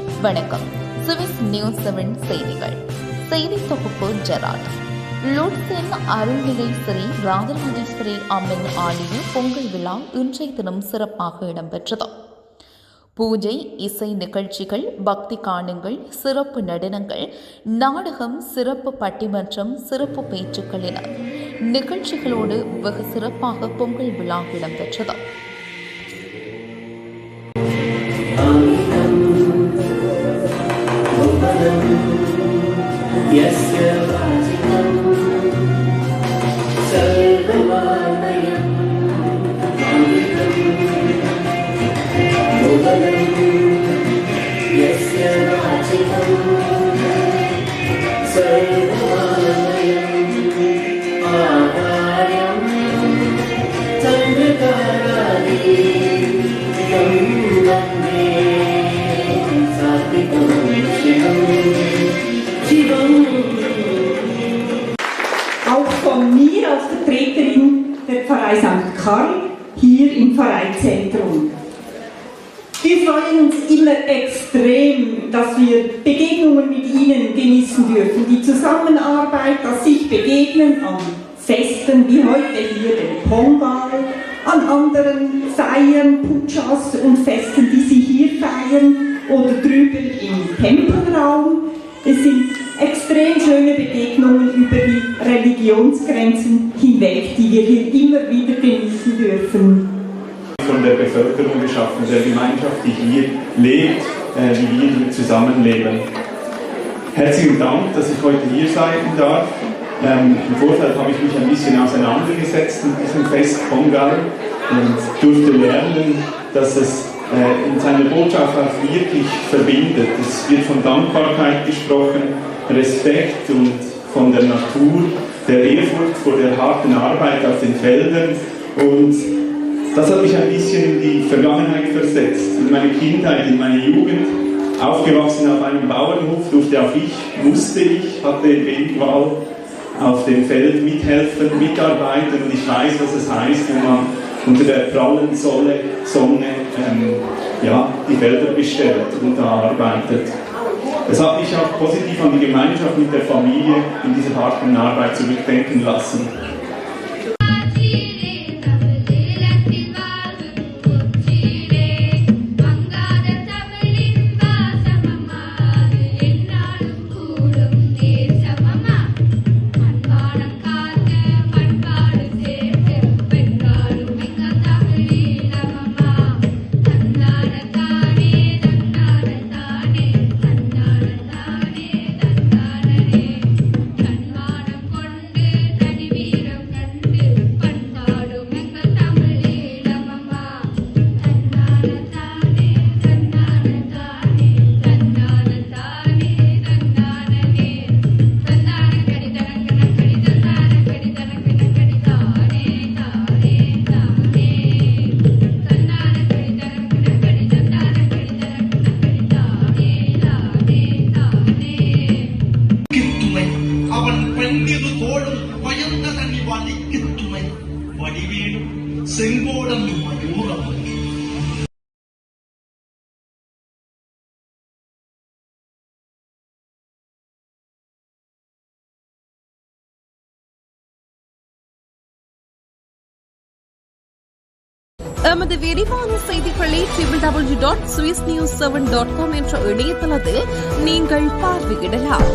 வணக்கம். Swiss news seven செய்திகள். செய்தி தொகுப்பு ஜெராட். லூட்சென் அருள்நிலை ஸ்ரீ ராஜராஜேஸ்வரி அம்மன் ஆலய பொங்கல் விழா இன்றைய தினம் சிறப்பாக இடம்பெற்றது. பூஜை இசை நிகழ்ச்சிகள் பக்தி காணுங்கள் சிறப்பு நடனங்கள் நாடகம் சிறப்பு பட்டிமன்றம் சிறப்பு பேச்சுக்கள் என நிகழ்ச்சிகளோடு வெகு சிறப்பாக பொங்கல் விழா இடம்பெற்றது. Pfarrei St. Karl hier im Pfarreizentrum. Wir freuen uns immer extrem, dass wir Begegnungen mit Ihnen genießen dürfen. Die Zusammenarbeit, das sich begegnen an Festen wie heute hier den Pongal, an anderen Feiern, Pujas und Festen, die Sie hier feiern oder drüben im Tempelraum. Es sind extrem schöne Begegnungen über die Religionsgrenzen hinweg, die wir hier immer wieder genießen dürfen. von der Bevölkerung geschaffen, der Gemeinschaft, die hier lebt, äh, wie wir hier zusammenleben. Herzlichen Dank, dass ich heute hier sein darf. Ähm, Im Vorfeld habe ich mich ein bisschen auseinandergesetzt mit diesem Fest Pongal und durfte lernen, dass es äh, in seiner Botschaft auch wirklich verbindet. Es wird von Dankbarkeit gesprochen, Respekt und von der Natur, der Ehrfurcht vor der harten Arbeit auf den Feldern und das hat mich ein bisschen in die Vergangenheit versetzt, in meine Kindheit, in meine Jugend. Aufgewachsen auf einem Bauernhof, durfte auch ich, musste ich, hatte wenig Wahl, auf dem Feld mithelfen, mitarbeiten und ich weiß, was es heißt, wenn man unter der prallen Sonne, Sonne ähm, ja, die Felder bestellt und da arbeitet. Es hat mich auch positiv an die Gemeinschaft mit der Familie in dieser harten Arbeit zurückdenken lassen. தோளும் பயந்த தனி வலிக்குத்துமை வடிவேலும் செங்கோடம் மயூரம் எமது விரிவான செய்திகளை triple W dot Swiss news seven dot com என்ற இணையதளத்தில் நீங்கள் பார்வையிடலாம்.